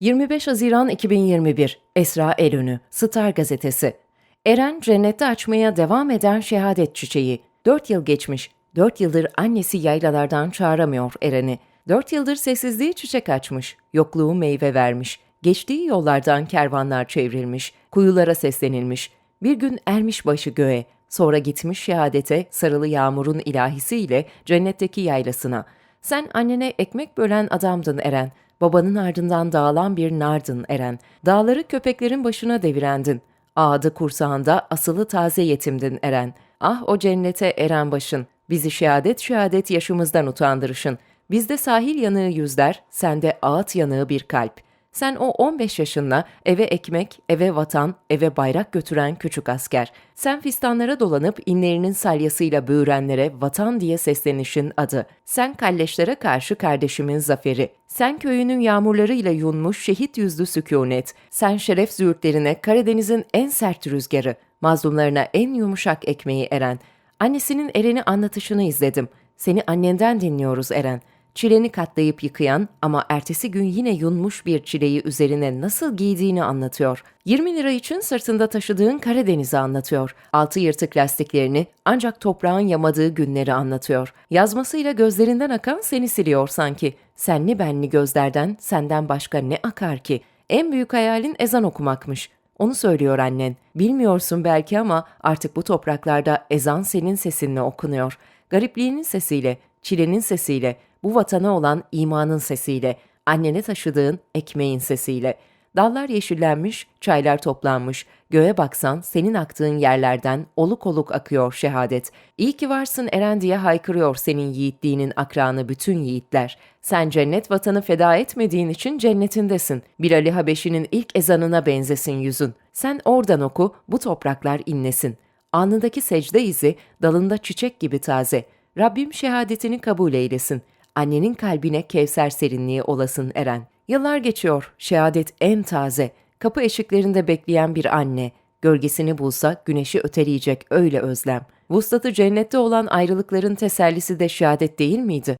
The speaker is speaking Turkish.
25 Haziran 2021 Esra Elönü Star Gazetesi Eren cennette açmaya devam eden şehadet çiçeği. 4 yıl geçmiş. 4 yıldır annesi yaylalardan çağıramıyor Eren'i. 4 yıldır sessizliği çiçek açmış. Yokluğu meyve vermiş. Geçtiği yollardan kervanlar çevrilmiş. Kuyulara seslenilmiş. Bir gün ermiş başı göğe. Sonra gitmiş şehadete sarılı yağmurun ilahisiyle cennetteki yaylasına. Sen annene ekmek bölen adamdın Eren. Babanın ardından dağılan bir nardın Eren. Dağları köpeklerin başına devirendin. Ağdı kursağında asılı taze yetimdin Eren. Ah o cennete eren başın. Bizi şehadet şehadet yaşımızdan utandırışın. Bizde sahil yanığı yüzler, sende ağıt yanığı bir kalp. Sen o 15 yaşınla eve ekmek, eve vatan, eve bayrak götüren küçük asker. Sen fistanlara dolanıp inlerinin salyasıyla böğürenlere vatan diye seslenişin adı. Sen kalleşlere karşı kardeşimin zaferi. Sen köyünün yağmurlarıyla yunmuş şehit yüzlü sükunet. Sen şeref züğürtlerine Karadeniz'in en sert rüzgarı. Mazlumlarına en yumuşak ekmeği eren. Annesinin Eren'i anlatışını izledim. Seni annenden dinliyoruz Eren. Çileni katlayıp yıkayan ama ertesi gün yine yunmuş bir çileyi üzerine nasıl giydiğini anlatıyor. 20 lira için sırtında taşıdığın Karadeniz'i anlatıyor. Altı yırtık lastiklerini ancak toprağın yamadığı günleri anlatıyor. Yazmasıyla gözlerinden akan seni siliyor sanki. Senli benli gözlerden senden başka ne akar ki? En büyük hayalin ezan okumakmış. Onu söylüyor annen. Bilmiyorsun belki ama artık bu topraklarda ezan senin sesinle okunuyor. Garipliğinin sesiyle, çilenin sesiyle, bu vatana olan imanın sesiyle, annene taşıdığın ekmeğin sesiyle. Dallar yeşillenmiş, çaylar toplanmış. Göğe baksan senin aktığın yerlerden oluk oluk akıyor şehadet. İyi ki varsın Eren diye haykırıyor senin yiğitliğinin akranı bütün yiğitler. Sen cennet vatanı feda etmediğin için cennetindesin. Bir Ali Habeşi'nin ilk ezanına benzesin yüzün. Sen oradan oku, bu topraklar inlesin. Alnındaki secde izi dalında çiçek gibi taze. Rabbim şehadetini kabul eylesin. Annenin kalbine kevser serinliği olasın Eren. Yıllar geçiyor, şehadet en taze. Kapı eşiklerinde bekleyen bir anne. Gölgesini bulsa güneşi öteleyecek öyle özlem. Vuslatı cennette olan ayrılıkların tesellisi de şehadet değil miydi?